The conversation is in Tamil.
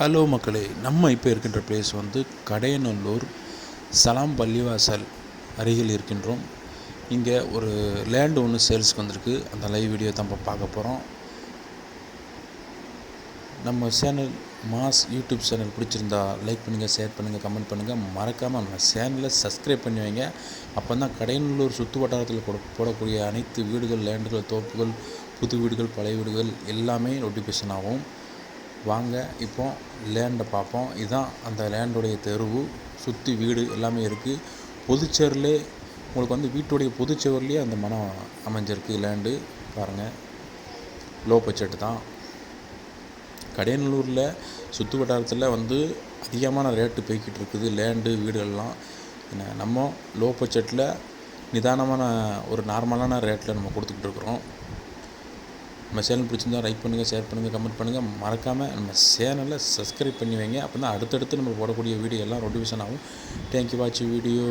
ஹலோ மக்களே நம்ம இப்போ இருக்கின்ற பிளேஸ் வந்து கடையநல்லூர் சலாம் பள்ளிவாசல் அருகில் இருக்கின்றோம். இங்கே ஒரு லேண்டு ஒன்று சேல்ஸ்க்கு வந்திருக்கு. அந்த லைவ் வீடியோ தான் இப்போ பார்க்க போகிறோம் நம்ம சேனல் மாஸ் யூடியூப் சேனல் பிடிச்சிருந்தா லைக் பண்ணுங்கள் ஷேர் பண்ணுங்கள் கமெண்ட் பண்ணுங்கள் மறக்காமல் நம்ம சேனலை சப்ஸ்கிரைப் பண்ணி வைங்க. அப்போ தான் கடையநல்லூர் சுற்று வட்டாரத்தில் போடக்கூடிய அனைத்து வீடுகள் லேண்டுகள் தோப்புகள் புது வீடுகள் பழைய வீடுகள் எல்லாமே நோட்டிஃபிகேஷன் ஆகும். வாங்க இப்போ லேண்டை பார்ப்போம். இதுதான் அந்த லேண்டுடைய தெருவு சுற்றி வீடு எல்லாமே இருக்குது பொதுச்சேரிலே உங்களுக்கு வந்து வீட்டுடைய பொதுச்சுவர்லேயே அந்த மனம் அமைஞ்சிருக்கு லேண்டு பாருங்கள் லோ பட்ஜெட் தான். கடையநல்லூரில் சுற்று வட்டாரத்தில் வந்து அதிகமான ரேட்டு போய்கிட்டு இருக்குது லேண்டு வீடுகள்லாம். என்ன நம்ம லோ பட்ஜெட்டில் நிதானமான ஒரு நார்மலான ரேட்டில் நம்ம கொடுத்துக்கிட்டு இருக்கிறோம். நம்ம சேனல் பிடிச்சிருந்தா லைக் பண்ணுங்கள் ஷேர் பண்ணுங்கள் கமெண்ட் பண்ணுங்கள் மறக்காமல் நம்ம சேனலை சப்ஸ்கிரைப் பண்ணி வைங்க. அப்போ தான் அடுத்தடுத்து நம்ம போடக்கூடிய வீடியோ எல்லாம் நோட்டிஃபிகேஷன் ஆகும். Thank you watch video